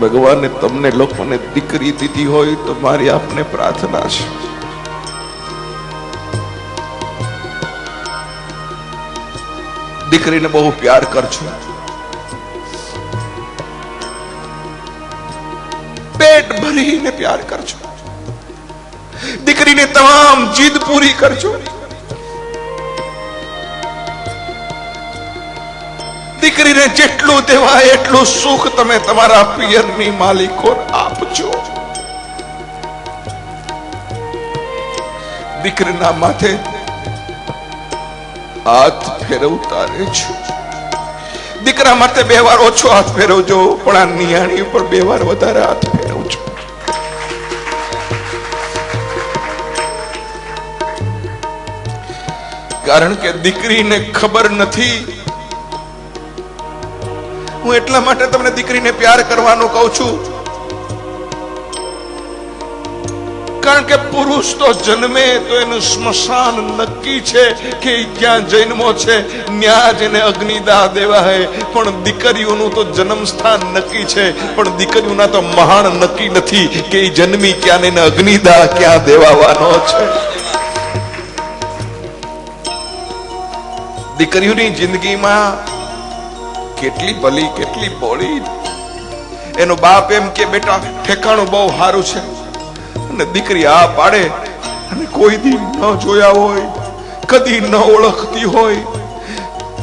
ભગવાને તમને લોકોને દીકરી દીધી હોય તો મારી આપને પ્રાર્થના છે. દીકરીને બહુ પ્યાર કરજો. પેટ ભરીને પ્યાર કરજો. દીકરીને તમામ જીદ પૂરી કરજો. દીકરીને જેટલું દેવાય, એટલું સુખ તમે તમારા પિયરની માલિકો આપજો. દીકરીના માથે હાથ ફેરવતા રહેજો. દીકરા માટે બે વાર ઓછો હાથ ફેરવજો, પણ આ નિયાણી ઉપર બે વાર વધારે હાથ ફેરવજો. કારણ કે દીકરીને ખબર નથી હું એટલા માટે તમને દીકરીને પ્યાર કરવાનું કહું છું. કારણ કે પુરુષ તો જન્મે તો એનું સ્મશાન નક્કી છે કે ક્યાં જન્મો છે. ન્યા જ એને અગ્નિદાહ દેવા હે. પણ દીકરીઓનું તો જન્મ સ્થાન નક્કી છે. પણ દીકરીઓના તો મહાન નક્કી નથી કે એ જન્મી ક્યાં એને અગ્નિદાહ ક્યાં દેવાવાનો છે. દીકરીઓની જિંદગીમાં કેટલી ભલી, કેટલી બોળી એનો બાપ એમ કે, બેટા, ઠેકાણું બહુ સારું છે. અને દીકરી આ પાડે. અને કોઈ દી ન જોયા હોય, કદી ન ઓળખતી હોય.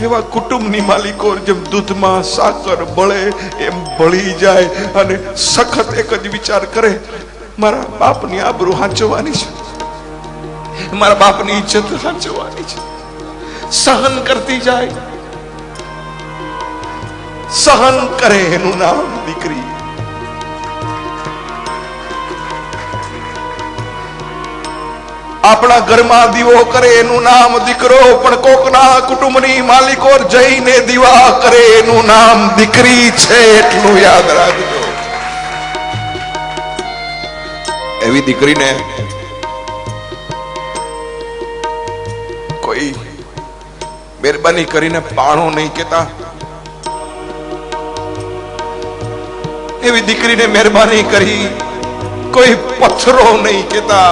એવા કુટુંબની માલિકો જેમ દૂધમાં સાકર બળે, એમ બળી જાય અને સખત એક જ વિચાર કરે, મારા બાપની આબરૂ હાંચવાની છે. મારા બાપની ઇજ્જત હાંચવાની છે. સહન કરતી જાય. સહન કરે એનું નામ, દીકરી. આપણા ઘરમાં દીવો કરે એનું નામ, દીકરો, પણ કોકના કુટુંબની માલિકો જઈને દીવા કરે એનું નામ, દીકરી છે એટલું યાદ રાખજો. એવી દીકરીને કોઈ મહેરબાની કરીને પાણો નહીં કેતા એવી દીકરીને મહેરબાની કરી. કોઈ પથરો નહીં કેતા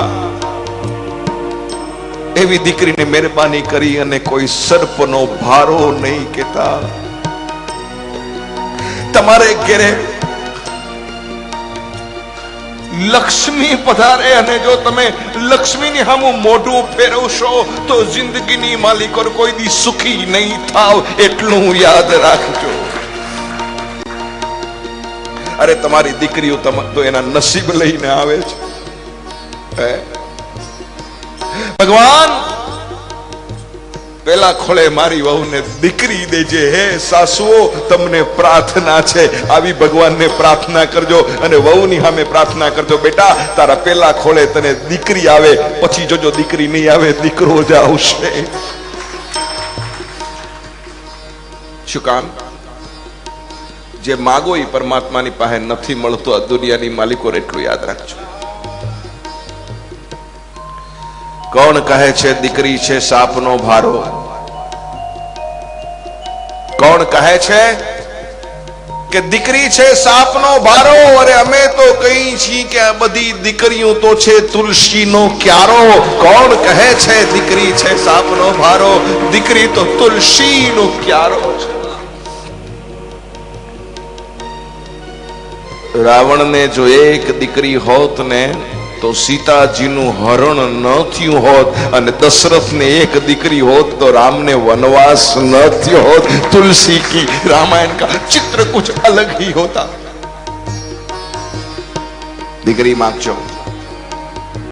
એવી દીકરીને મહેરબાની કરી અને કોઈ સર્પનો ભારો નહીં કેતા તમારે ઘેરે લક્ષ્મી પધારે અને જો તમે લક્ષ્મીની સામું મોઢું ફેરવશો તો જિંદગીની માલિકો કોઈ દી સુખી નહીં થાવ, એટલું યાદ રાખજો. અરે તમારી દીકરીઓ તો એના નસીબ લઈને આવે છે. ભગવાન, પેલા ખોળે મારી વહુને દીકરી દેજે. હે સાસુઓ, તમને પ્રાર્થના છે. આવી ભગવાનને પ્રાર્થના કરજો અને વહુની સામે પ્રાર્થના કરજો. બેટા, તારા પેલા ખોળે તને દીકરી આવે, પછી જોજો દીકરી નહીં આવે, દીકરો જ આવશે. શું કામ? જે માગો એ પરમાત્માની પાસે નથી મળતો. આ દુનિયાની માલિકો એટલું યાદ રાખજો. કોણ કહે છે, દીકરી છે, સાપનો ભારો કોણ કહે છે કે, દીકરી છે, સાપનો ભારો અરે અમે તો કઈ છીએ કે આ બધી દીકરીઓ તો છે, તુલસીનો ક્યારો. કોણ કહે છે, દીકરી છે, સાપનો ભારો દીકરી તો તુલસીનો ક્યારો છે. રાવણને જો એક દીકરી હોત ને, તો સીતાજીનું હરણ ન થયું હોત અને દશરથને એક દીકરી હોત, તો રામને વનવાસ ન થયો હોત. તુલસી કી રામાયણ કા ચિત્ર કુછ અલગ હી હોતા. દીકરી માગજો.